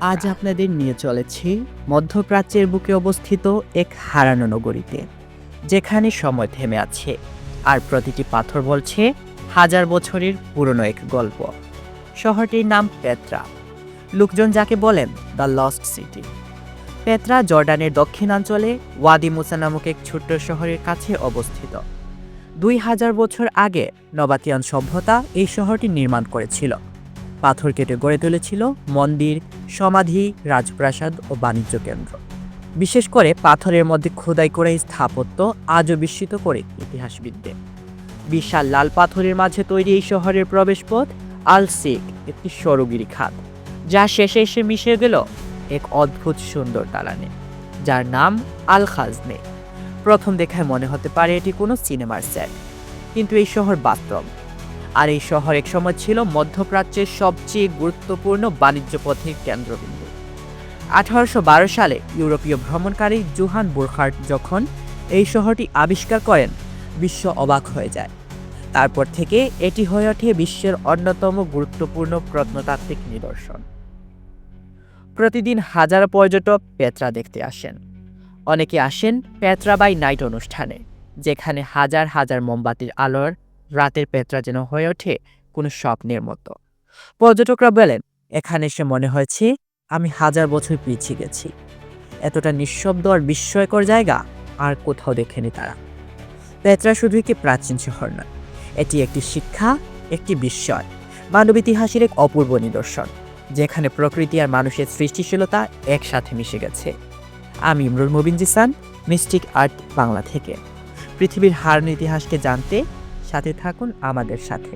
আজ আপনাদের নিয়ে চলেছি মধ্যপ্রাচ্যের বুকে অবস্থিত এক হারানো নগরীতে, যেখানে সময় থেমে আছে। আর প্রতিটি পাথর বলছে হাজার বছরের পুরনো এক গল্প। শহরটির নাম পেত্রা। লোকজন যাকে বলেন দ্য লস্ট সিটি পেত্রা জর্ডানের দক্ষিণাঞ্চলে ওয়াদি মুসা নামক এক ছোট্ট শহরের কাছে অবস্থিত। দুই হাজার বছর আগে নবাতিয়ান সভ্যতা এই শহরটি নির্মাণ করেছিল। পাথর কেটে গড়ে তুলেছিল মন্দির, সমাধি, রাজপ্রাসাদ ও বাণিজ্য কেন্দ্র। বিশেষ করে পাথরের মধ্যে খোদাই করে স্থাপত্য আজও বিস্মিত করে ইতিহাসবিদদের। বিশাল লাল পাথরের মাঝে তৈরি এই শহরের প্রবেশপথ আল সিক, একটি সরগিরি খাত, যা শেষে এসে মিশে গেল এক অদ্ভুত সুন্দর দালানে যার নাম আল খাজনে। প্রথম দেখায় মনে হতে পারে এটি কোনো সিনেমার সেট কিন্তু এই শহর বাস্তব। আর এই শহর এক সময় ছিল মধ্যপ্রাচ্যের সবচেয়ে গুরুত্বপূর্ণ বাণিজ্য পথের কেন্দ্রবিন্দু। আঠারোশো বারো সালে ইউরোপীয় ভ্রমণকারী জুহান বুরখার্ট যখন এই শহরটি আবিষ্কার করেন, বিশ্ব অবাক হয়ে যায়। তারপর থেকে এটি হয়ে ওঠে বিশ্বের অন্যতম গুরুত্বপূর্ণ প্রত্নতাত্ত্বিক নিদর্শন। প্রতিদিন হাজার পর্যটক পেত্রা দেখতে আসেন। অনেকে আসেন পেত্রা বাই নাইট অনুষ্ঠানে, যেখানে হাজার হাজার মোমবাতির আলোর রাতের পেত্রা যেন হয়ে ওঠে কোনো স্বপ্নের মতো। পর্যটকরা বলেন, এখানে এসে মনে হয়েছে আমি হাজার বছর পিছিয়ে গেছি। এতটা নিঃশব্দ আর বিস্ময়কর জায়গা আর কোথাও দেখেনি তারা। পেত্রা শুধু একটি প্রাচীন শহর নয়, এটি একটি শিক্ষা, একটি বিস্ময়, মানব ইতিহাসের এক অপূর্ব নিদর্শন, যেখানে প্রকৃতি আর মানুষের সৃষ্টিশীলতা একসাথে মিশে গেছে। আমি ইমরুল মুবিন জিসান, মিস্টিক আর্ট বাংলা থেকে। পৃথিবীর হারানো ইতিহাসকে জানতে সাথে থাকুন আমাদের সাথে।